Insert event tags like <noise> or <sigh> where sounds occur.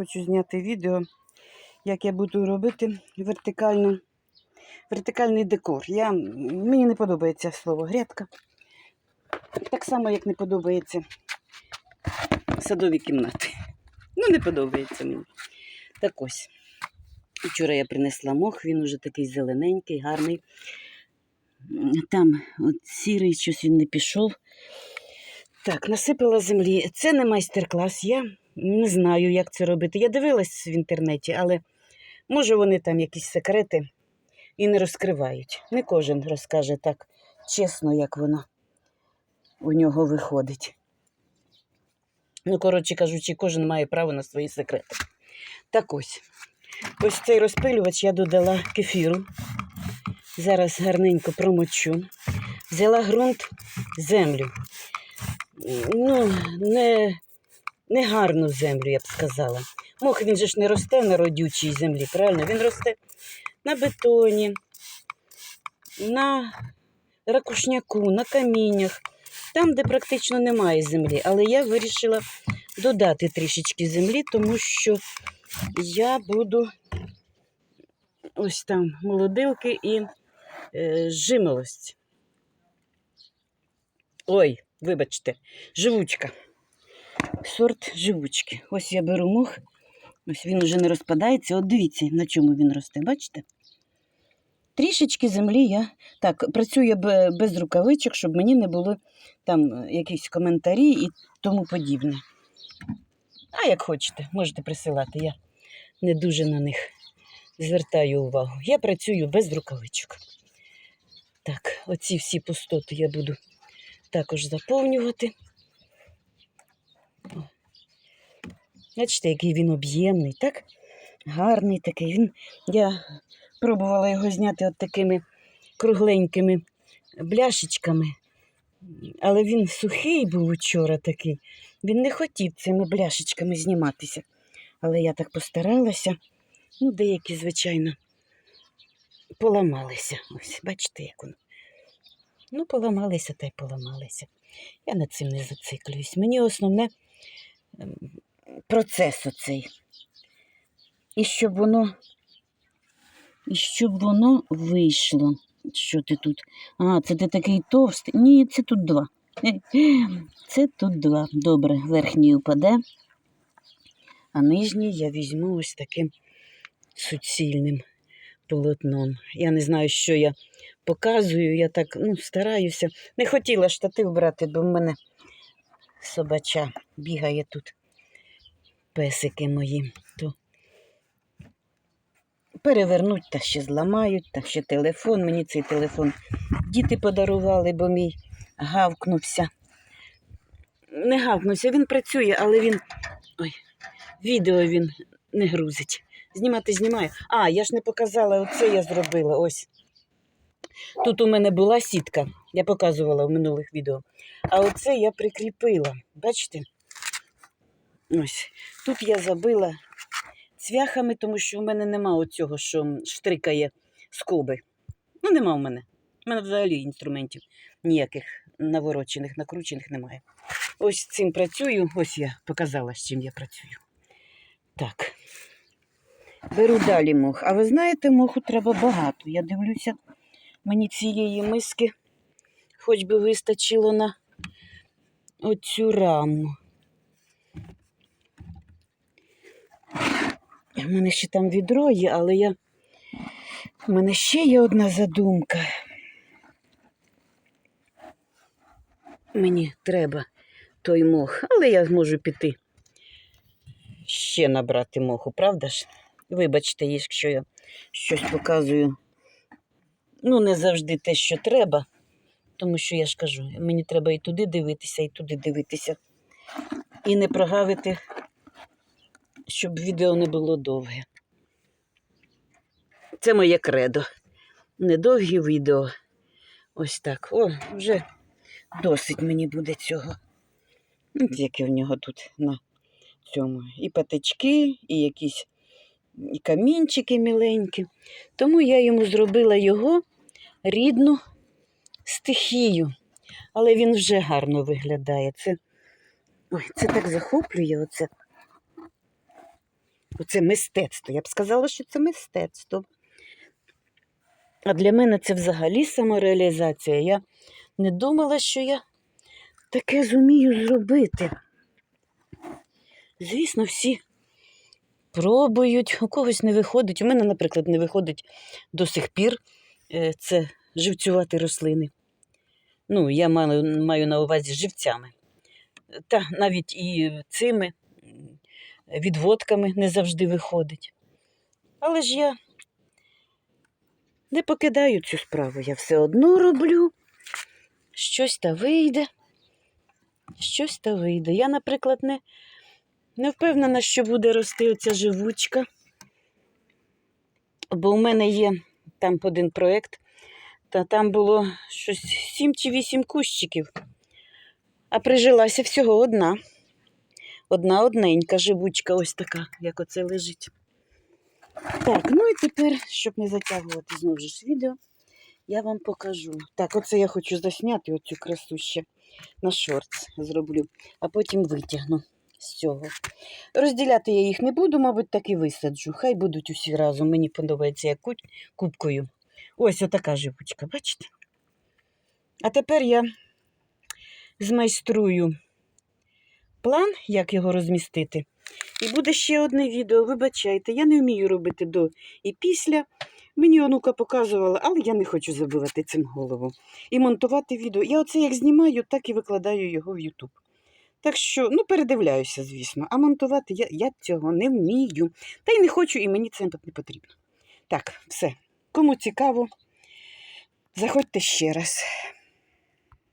хочу зняти відео, як я буду робити вертикальну, вертикальний декор. Я, мені не подобається слово грядка. Так само, як не подобається садові кімнати. Ну, не подобається мені. Так ось. Вчора я принесла мох, він уже такий зелененький, гарний. Там от сірий, щось він не пішов. Так, насипала землі. Це не майстер-клас. Я не знаю, як це робити. Я дивилась в інтернеті, але може вони там якісь секрети і не розкривають. Не кожен розкаже так чесно, як воно у нього виходить. Ну, коротше кажучи, кожен має право на свої секрети. Так ось. Ось цей розпилювач я додала кефіру. Зараз гарненько промочу. Взяла ґрунт, землю. Ну, не, не гарну землю, я б сказала. Мох він же ж не росте на родючій землі, правильно? Він росте на бетоні, на ракушняку, на каміннях, там, де практично немає землі. Але я вирішила додати трішечки землі, тому що я буду ось там молодилки і е, жимолость. Ой, вибачте, живучка. Сорт живучки. Ось я беру мох. Ось він уже не розпадається. От дивіться, на чому він росте, бачите? Трішечки землі я так працюю бе- без рукавичок, щоб мені не було там е, якісь коментарі і тому подібне. А як хочете, можете присилати. Я не дуже на них звертаю увагу. Я працюю без рукавичок. Так, оці всі пустоти я буду також заповнювати. О. Бачите, який він об'ємний, так? Гарний такий. Він, я пробувала його зняти от такими кругленькими бляшечками, але він сухий був учора такий. Він не хотів цими бляшечками зніматися. Але я так постаралася. Ну, деякі, звичайно, поламалися. Ось, бачите, як воно. Ну, поламалися та й поламалися. Я над цим не зациклююсь. Мені основне ем, процес оцей. І щоб воно, і щоб воно вийшло. Що ти тут? А, це ти такий товстий. Ні, це тут два. <laughs> Це тут два. Добре, верхній упаде, а нижній я візьму ось таким суцільним полотном. Я не знаю, що я показую, я так ну, стараюся. Не хотіла штатив брати, бо в мене собача бігає тут. Песики мої. То перевернуть та ще зламають, та ще телефон. Мені цей телефон діти подарували, бо мій гавкнувся. Не гавкнувся, він працює, але він. Ой, відео він не грузить. Знімати знімаю. А, я ж не показала, оце я зробила. Ось. Тут у мене була сітка, я показувала в минулих відео. А оце я прикріпила. Бачите? Ось. Тут я забила цвяхами, тому що в мене нема оцього, що штрикає скоби. Ну, нема в мене. У мене взагалі інструментів ніяких наворочених, накручених немає. Ось цим працюю, ось я показала, з чим я працюю. Так. Беру далі мох. А ви знаєте, моху треба багато. Я дивлюся, мені цієї миски хоч би вистачило на оцю раму. У мене ще там відро є, але я... у мене ще є одна задумка. Мені треба той мох, але я зможу піти ще набрати моху, правда ж? Вибачте, якщо я щось показую. Ну, не завжди те, що треба, тому що я ж кажу, мені треба і туди дивитися, і туди дивитися. І не прогавити, щоб відео не було довге. Це моє кредо. Недовгі відео. Ось так. О, вже досить мені буде цього. Яке в нього тут на цьому. І патички, і якісь і камінчики міленькі. Тому я йому зробила його рідну стихію. Але він вже гарно виглядає. Це, ой, це так захоплює оце. Оце мистецтво. Я б сказала, що це мистецтво. А для мене це взагалі самореалізація. Я не думала, що я таке зумію зробити. Звісно, всі пробують, у когось не виходить. У мене, наприклад, не виходить до сих пір е, це живцювати рослини. Ну, я маю, на увазі живцями. Та навіть і цими відводками не завжди виходить. Але ж я не покидаю цю справу. Я все одно роблю. Щось та вийде. Щось та вийде. Я, наприклад, не, не впевнена, що буде рости оця живучка. Бо у мене є там один проєкт, та там було щось 7 чи 8 кущиків. А прижилася всього одна. Одна одненька живучка, ось така, як оце лежить. Так, ну і тепер, щоб не затягувати знову ж відео, я вам покажу. Так, оце я хочу засняти оцю красу ще на шортс зроблю, а потім витягну з цього. Розділяти я їх не буду, мабуть, так і висаджу. Хай будуть усі разом. Мені подобається як кубкою. Ось отака живучка, бачите? А тепер я змайструю план, як його розмістити. І буде ще одне відео. Вибачайте, я не вмію робити до і після. Мені онука показувала, але я не хочу забивати цим голову. І монтувати відео. Я оце як знімаю, так і викладаю його в YouTube. Так що, ну, передивляюся, звісно, а монтувати я, я цього не вмію. Та й не хочу, і мені це не потрібно. Так, все. Кому цікаво, заходьте ще раз.